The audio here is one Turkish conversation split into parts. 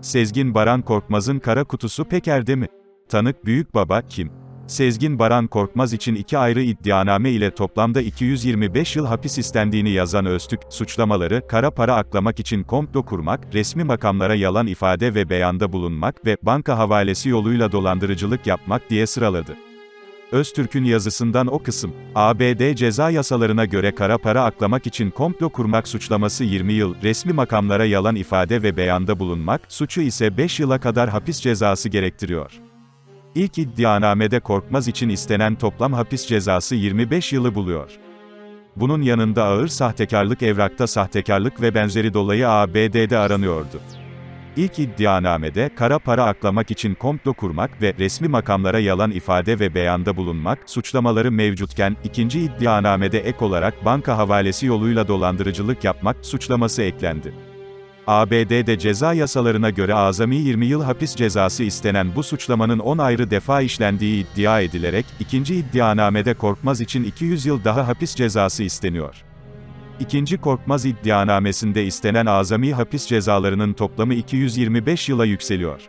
Sezgin Baran Korkmaz'ın kara kutusu Peker'de mi? Tanık Büyük Baba kim? Sezgin Baran Korkmaz için iki ayrı iddianame ile toplamda 225 yıl hapis istendiğini yazan Öztürk, suçlamaları, kara para aklamak için komplo kurmak, resmi makamlara yalan ifade ve beyanda bulunmak ve banka havalesi yoluyla dolandırıcılık yapmak diye sıraladı. Öztürk'ün yazısından o kısım, ABD ceza yasalarına göre kara para aklamak için komplo kurmak suçlaması 20 yıl, resmi makamlara yalan ifade ve beyanda bulunmak, suçu ise 5 yıla kadar hapis cezası gerektiriyor. İlk iddianamede Korkmaz için istenen toplam hapis cezası 25 yılı buluyor. Bunun yanında ağır sahtekarlık evrakta sahtekarlık ve benzeri dolayı ABD'de aranıyordu. İlk iddianamede, kara para aklamak için komplo kurmak ve resmi makamlara yalan ifade ve beyanda bulunmak, suçlamaları mevcutken, ikinci iddianamede ek olarak banka havalesi yoluyla dolandırıcılık yapmak, suçlaması eklendi. ABD'de ceza yasalarına göre azami 20 yıl hapis cezası istenen bu suçlamanın 10 ayrı defa işlendiği iddia edilerek, ikinci iddianamede Korkmaz için 200 yıl daha hapis cezası isteniyor. İkinci Korkmaz iddianamesinde istenen azami hapis cezalarının toplamı 225 yıla yükseliyor.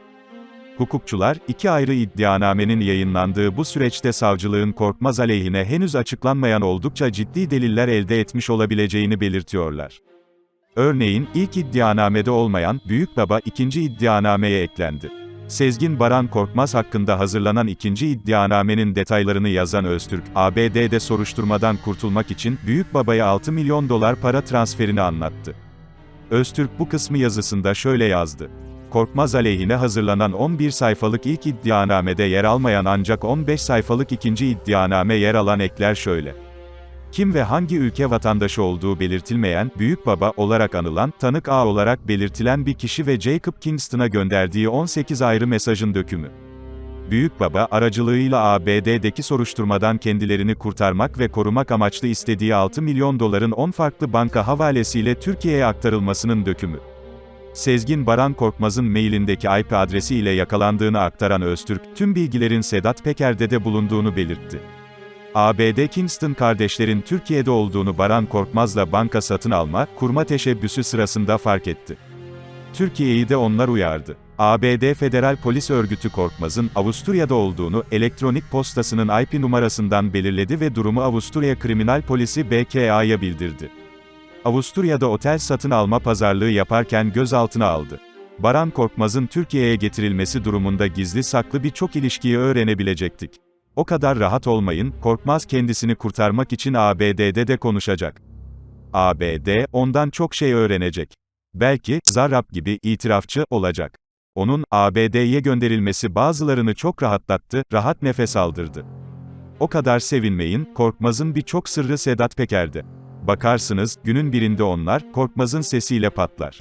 Hukukçular, iki ayrı iddianamenin yayınlandığı bu süreçte savcılığın Korkmaz aleyhine henüz açıklanmayan oldukça ciddi deliller elde etmiş olabileceğini belirtiyorlar. Örneğin, ilk iddianamede olmayan, Büyük Baba ikinci iddianameye eklendi. Sezgin Baran Korkmaz hakkında hazırlanan ikinci iddianamenin detaylarını yazan Öztürk, ABD'de soruşturmadan kurtulmak için, Büyük Baba'ya 6 milyon dolar para transferini anlattı. Öztürk bu kısmı yazısında şöyle yazdı. Korkmaz aleyhine hazırlanan 11 sayfalık ilk iddianamede yer almayan ancak 15 sayfalık ikinci iddianame yer alan ekler şöyle. Kim ve hangi ülke vatandaşı olduğu belirtilmeyen, büyük baba olarak anılan, tanık A olarak belirtilen bir kişi ve Jacob Kingston'a gönderdiği 18 ayrı mesajın dökümü. Büyük baba, aracılığıyla ABD'deki soruşturmadan kendilerini kurtarmak ve korumak amaçlı istediği 6 milyon doların 10 farklı banka havalesiyle Türkiye'ye aktarılmasının dökümü. Sezgin Baran Korkmaz'ın mailindeki IP adresi ile yakalandığını aktaran Öztürk, tüm bilgilerin Sedat Peker'de de bulunduğunu belirtti. ABD Kingston kardeşlerin Türkiye'de olduğunu Baran Korkmaz'la banka satın alma, kurma teşebbüsü sırasında fark etti. Türkiye'yi de onlar uyardı. ABD Federal Polis Örgütü Korkmaz'ın Avusturya'da olduğunu elektronik postasının IP numarasından belirledi ve durumu Avusturya Kriminal Polisi BKA'ya bildirdi. Avusturya'da otel satın alma pazarlığı yaparken gözaltına aldı. Baran Korkmaz'ın Türkiye'ye getirilmesi durumunda gizli saklı birçok ilişkiyi öğrenebilecektik. O kadar rahat olmayın, Korkmaz kendisini kurtarmak için ABD'de de konuşacak. ABD, ondan çok şey öğrenecek. Belki, Zarrab gibi, itirafçı, olacak. Onun, ABD'ye gönderilmesi bazılarını çok rahatlattı, rahat nefes aldırdı. O kadar sevinmeyin, Korkmaz'ın birçok sırrı Sedat Peker'de. Bakarsınız, günün birinde onlar, Korkmaz'ın sesiyle patlar.